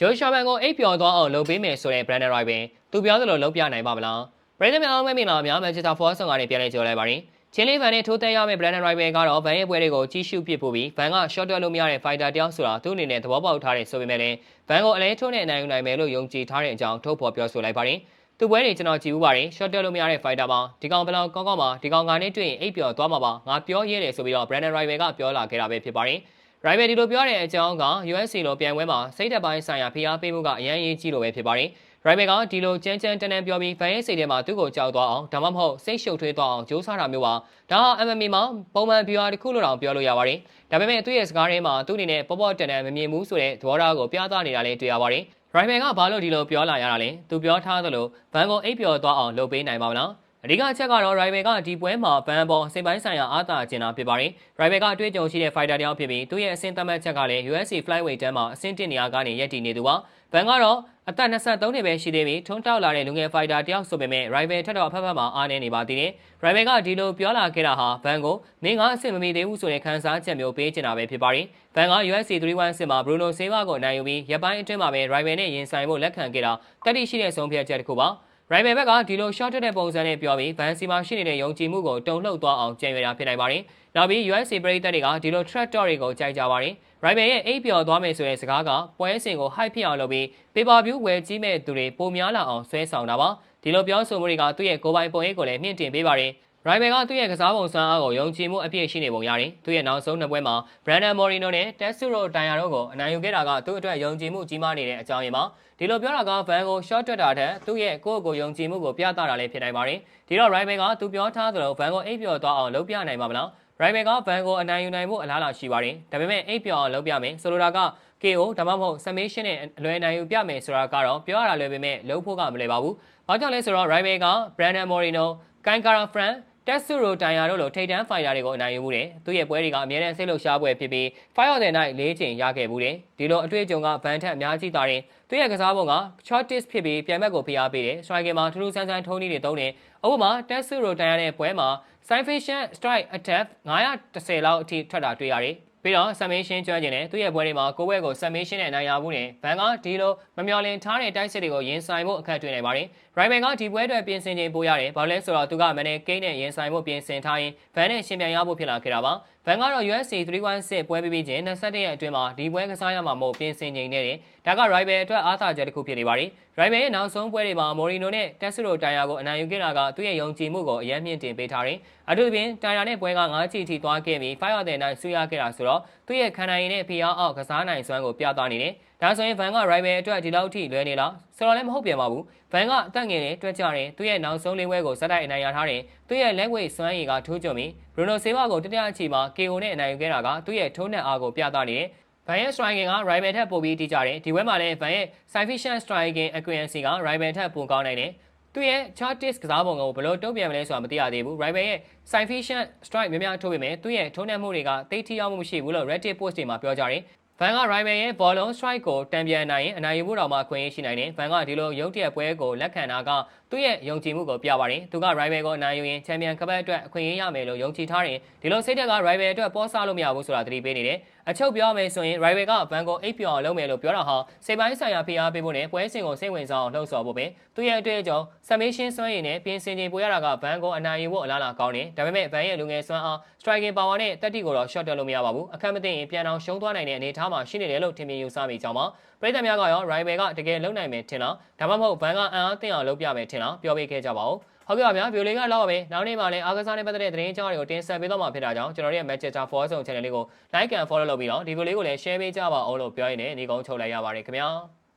ဂျိုရှာမန်ကိုအိပ်ပျော်သွားအောင်လုပ်ပေးမယ်ဆိုတဲ့ Brandon Roy ပင်သူပြောသလိုလုပ်ပြနိုင်ပါမလားပရိသတ်များအားမင်္ဂလာများ Manchester Force ဆောင်ကနေပြန်လည်ကြိုလိုက်ပါရင်ချင်းလေးဗန်နဲ့ထိုးသက်ရမယ့် Brandon Roy ပင်ကတော့ဗန်ရဲ့ပွဲတွေကိုကြီးစုပစ်ဖို့ပြီးဗန်က shot တွက်လို့မရတဲ့ fighter တယောက်ဆိုတာသူ့အနေနဲ့သဘောပေါက်ထားတယ်ဆိုပေမဲ့လည်းဗန်ကိုအလဲထိုးနဲ့နိုင်ယူနိုင်မယ်လို့ယုံကြည်ထားတဲ့အကြောင်းထုတ်ဖော်ပြောဆိုလိုက်ပါတယ်သူပွဲတွေကျွန်တော်ကြည့်ဦးပါတယ် shot တက်လို့မရတဲ့ fighter ပါဒီကောင်ဘယ်လောက်ကောင်းကောင်းပါဒီကောင်ငါနဲ့တွေ့ရင်အိပ်ပျော်သွားမှာပါငါပြောရဲတယ်ဆိုပြီးတော့ Brandon Roy ကပြောလာခဲ့တာပဲဖြစ်ပါတယ် Rival ဒီလိုပြောတဲ့အကြောင်းက USC လိုပြန်ပွဲမှာစိတ်သက်ပိုင်းဆိုင်ရာဖိအားပေးမှုကအရင်ရေးကြီးလို့ပဲဖြစ်ပါတယ်။ Rival ကဒီလိုကြမ်းကြမ်းတမ်းတမ်းပြောပြီးဖန်ရဲ့စိတ်ထဲမှာသူ့ကိုကြောက်သွားအောင်ဒါမှမဟုတ်စိတ်ရှုပ်ထွေးသွားအောင်ကြိုးစားတာမျိုးပါ။ဒါဟာ MMA မှာပုံမှန် PR တစ်ခုလို့တောင်ပြောလို့ရပါတယ်။ဒါပေမဲ့သူ့ရဲ့စကားထဲမှာသူ့အနေနဲ့ပေါ့ပေါ့တန်တန်မမြင်ဘူးဆိုတဲ့သဘောထားကိုပြသနေတာလည်းတွေ့ရပါတယ်။ Rival ကဘာလို့ဒီလိုပြောလာရတာလဲ။သူပြောထားသလိုဘန်ကိုအိပ်ပျော်သွားအောင်လုပ်ပေးနိုင်ပါမလား။ အဓိကအချက်ကတော့ Rival ကဒီပွဲမှာဘန်ပေါ်စိတ်ပိုင်းဆိုင်ရာအားသာကျင်တာဖြစ်ပါတယ်။ Rival ကအတွေ့အကြုံရှိတဲ့ fighter တယောက်ဖြစ်ပြီးသူ့ရဲ့အဆင့်သတ်မှတ်ချက်ကလည်း UFC flyweight တန်းမှာအဆင့်1နေရာကနေရပ်တည်နေသူပါ။ဘန်ကတော့အသက်23နှစ်ပဲရှိသေးပြီးထွန်းတောက်လာတဲ့လူငယ် fighter တယောက်ဆိုပေမဲ့ Rival ထက်တော့အဖက်ဖက်မှာအားနည်းနေပါသေးတယ်။ Rival ကဒီလိုပြောလာခဲ့တာဟာဘန်ကိုမင်းကအဆင့်မမီသေးဘူးဆိုတဲ့ခံစားချက်မျိုးပေးချင်တာပဲဖြစ်ပါတယ်။ဘန်က UFC 316မှာ Bruno Silva ကိုနိုင်ယူပြီးရပ်ပိုင်းအတွင်းမှာပဲ Rival နဲ့ရင်ဆိုင်ဖို့လက်ခံခဲ့တာတတိရှိတဲ့ဆုံးဖြတ်ချက်တစ်ခုပါ။ ရိုင်ဘယ်ဘက်ကဒီလို short တဲ့ပုံစံနဲ့ပြောပြီးဗန်စီမှာရှိနေတဲ့ယုံကြည်မှုကိုတုံ့လှုပ်သွားအောင်ကြံရွယ်တာဖြစ်နိုင်ပါတယ်။နောက်ပြီး USA ပရိသတ်တွေကဒီလို track talk တွေကိုကြိုက်ကြပါတယ်။ရိုင်ဘယ်ရဲ့အိပ်ပျော်သွားမယ်ဆိုတဲ့စကားကပွဲစဉ်ကို hype ဖြစ်အောင်လုပ်ပြီး paper view ဝယ်ကြည့်မဲ့သူတွေပုံများလာအောင်ဆွဲဆောင်တာပါ။ဒီလိုပြောဆိုမှုတွေကသူ့ရဲ့ကိုယ်ပိုင်ပုံရိပ်ကိုလည်းမြင့်တင်ပေးပါတယ်။ ရိုင်ဘယ်ကသူ့ရဲ့ကစားပုံစံအားကိုယုံကြည်မှုအပြည့်ရှိနေပုံရတယ်။သူ့ရဲ့နောက်ဆုံးနှစ်ပွဲမှာ Brandon Moreno နဲ့ Tetsuro Taira တို့ကိုအနိုင်ယူခဲ့တာကသူ့အတွက်ယုံကြည်မှုကြီးမားနေတဲ့အကြောင်းရင်းပါ။ဒီလိုပြောတာကဗန်ကို short တွက်တာတဲ့သူ့ရဲ့ကိုယ့်ကိုယ်ယုံကြည်မှုကိုပြသတာလည်းဖြစ်နိုင်ပါတယ်။ဒီတော့ Rival ကသူပြောထားသလိုဗန်ကိုအိပ်ပျော်သွားအောင်လုပ်ပြနိုင်မှာမလား။ Rival ကဗန်ကိုအနိုင်ယူနိုင်မှုအလားအလာရှိပါတယ်။ဒါပေမဲ့အိပ်ပျော်အောင်လုပ်ပြမယ်။ဆိုလိုတာက KO ဒါမှမဟုတ် submission နဲ့အလွယ်နိုင်ယူပြမယ်ဆိုတာကတော့ပြောရတာလွယ်ပေမဲ့လုပ်ဖို့ကမလွယ်ပါဘူး။ဘာကြောင့်လဲဆိုတော့ Rival က Brandon Moreno, Kankara Fran တက်ဆူရိုတိုင်ယာတို့လိုထိပ်တန်းဖိုင်ယာတွေကိုအနိုင်ယူမှုတယ်။သူ့ရဲ့ပွဲတွေကအများနဲ့စိတ်လှုပ်ရှားပွဲဖြစ်ပြီး Fight of the Night ၄ချိန်ရခဲ့မှုတယ်။ဒီလိုအတွေ့အကြုံကဗန်ထက်အများကြီးတာတယ်။သူ့ရဲ့ကစားပုံက shortest ဖြစ်ပြီးပြိုင်ဘက်ကိုဖိအားပေးတယ်။ striker မှာထူးထူးဆန်းဆန်းထုံးနည်းတွေသုံးတယ်။ဥပမာတက်ဆူရိုတိုင်ယာနဲ့ပွဲမှာ Sufficient Strike Attack 910လောက်အထိထွက်တာတွေ့ရတယ်။ ပြီးတော့ summation ကျွမ်းကျင်တယ်သူ့ရဲ့ပွဲတွေမှာကိုယ့်ဘက်ကို summation နဲ့နိုင်ရမှုနဲ့ဘန်ကဒီလိုမမျော်လင့်ထားတဲ့တိုက်စစ်တွေကိုရင်ဆိုင်ဖို့အခက်တွေ့နေပါတယ်။ Rival ကဒီပွဲအတွက်ပြင်ဆင်ချိန်ပိုရတယ်ဘာလို့လဲဆိုတော့သူကမန်ကိန်းနဲ့ရင်ဆိုင်ဖို့ပြင်ဆင်ထားရင်ဘန်နဲ့ရှင်ပြန်ရဖို့ဖြစ်လာခဲ့တာပါ။ဘန်ကတော့ UFC 316ပွဲပြီးပြီးချင်း21ရက်အတွင်းမှာဒီပွဲကစားရမှာမဟုတ်ပြင်ဆင်ချိန်နဲ့တယ်။ဒါက Rival အတွက်အားသာချက်တစ်ခုဖြစ်နေပါတယ်။ Rival ရဲ့နောက်ဆုံးပွဲတွေမှာ Morino နဲ့ Tetsuro Taira ကိုအနိုင်ယူခဲ့တာကသူ့ရဲ့ယုံကြည်မှုကိုအယမ်းမြင့်တင်ပေးထားတယ်။အထူးသဖြင့် Taira နဲ့ပွဲက9ချီထိသွားခဲ့ပြီး5ရောက်တဲ့နိုင်ဆူရခဲ့တာဆိုတော့သူ့ရဲ့ခံနိုင်ရည်နဲ့ဖိအားအောက်ကစားနိုင်စွမ်းကိုပြသနေတယ်။ဒါဆိုရင်ဗန်က rival အတွက်ဒီလောက်ထိလွယ်နေလားဆိုတော့လည်းမဟုတ်ပြန်ပါဘူး။ဗန်ကအသက်ငယ်နဲ့တွက်ကြတယ်သူ့ရဲ့နောက်ဆုံးလေးဝဲကိုဇက်တိုက်အနိုင်ရထားတယ်။သူ့ရဲ့လက်ဝဲစွမ်းရည်ကထိုးကြုံပြီး Bruno Silva ကိုတတိယအချီမှာ KO နဲ့အနိုင်ယူခဲ့တာကသူ့ရဲ့ထိုးနှက်အားကိုပြသနေတယ်။ ဗန်ရဲ့ striking က rival ထက်ပိုပြီးတိကျတယ်။ဒီဝဲမှာလည်းဗန်ရဲ့ sufficient striking accuracy က rival ထက်ပိုကောင်းနိုင်တယ်။သူ့ရဲ့ chartis ကစားပုံကိုဘယ်လိုတုံ့ပြန်မလဲဆိုတာမသိရသေးဘူး။ rival ရဲ့ sufficient strike များများထိုးပေမဲ့သူ့ရဲ့ထိုးနှက်မှုတွေကတိတ်ထိရောက်မှုမရှိဘူးလို့ Reddit post တွေမှာပြောကြတယ်။ဗန်က rival ရဲ့ ball long strike ကိုတံပြန်နိုင်ရင်အနိုင်ယူဖို့တောင်မှခွင့်ရရှိနိုင်တယ်။ဗန်ကဒီလိုရုပ်တရက်ပွဲကိုလက်ခံတာကသူ့ရဲ့ယုံကြည်မှုကိုပြပါတယ်။သူက rival ကိုအနိုင်ယူရင်ချန်ပီယံကပတ်အတွက်အခွင့်အရေးရမယ်လို့ယုံကြည်ထားတယ်။ဒီလိုစိတ်ဓာတ်က rival အတွက်ပေါ်ဆလို့မရဘူးဆိုတာသတိပေးနေတယ်။အချုပ်ပြောမယ်ဆိုရင် rival ကဗန်ကိုအိပ်ပျော်အောင်လုပ်မယ်လို့ပြောတာဟာစိတ်ပိုင်းဆိုင်ရာဖိအားပေးဖို့နဲ့ပွဲစဉ်ကိုစိတ်ဝင်စားအောင်လှုံ့ဆော်ဖို့ပဲ။သူ့ရဲ့အတွေ့အကြုံ submission စွမ်းရည်နဲ့ပြင်ဆင်ချိန်ပိုရတာကဗန်ကိုအနိုင်ယူဖို့အလားအလာကောင်းတယ်။ဒါပေမဲ့ဗန်ရဲ့လူငယ်စွမ်းအား striking power နဲ့တက်တိကိုတော့ shot တက်လို့မရပါဘူး။အခက်မသိရင်ပြန်အောင်ရှုံးသွားနိုင်တဲ့အနေအထားမှာရှိနေတယ်လို့ထင်မြင်ယူဆမိကြောင်းပါ။ပြည်သက်များကရော rival ကတကယ်လုံနိုင်မယ်ထင်လား။ဒါမှမဟုတ်ဗန်ကအံအားသင့်အောင်လုပ်ပြမယ်ထင်လားပြောပေးခဲ့ကြပါဦး။ဟုတ်ကဲ့ပါဗျာဗီဒီယိုလေးကတော့ပဲနောက်နေ့မှလည်းအားကစားနဲ့ပတ်သက်တဲ့သတင်းအကြောင်းတွေကိုတင်ဆက်ပေးတော့မှာဖြစ်တာကြောင့်ကျွန်တော်တို့ရဲ့ Manchester Force Channel လေးကို like and follow လုပ်ပြီးတော့ဒီဗီဒီယိုလေးကိုလည်း share ပေးကြပါအောင်လို့ပြောရင်းနဲ့ညီကုန်းချုပ်လိုက်ရပါတယ်ခင်ဗျာ။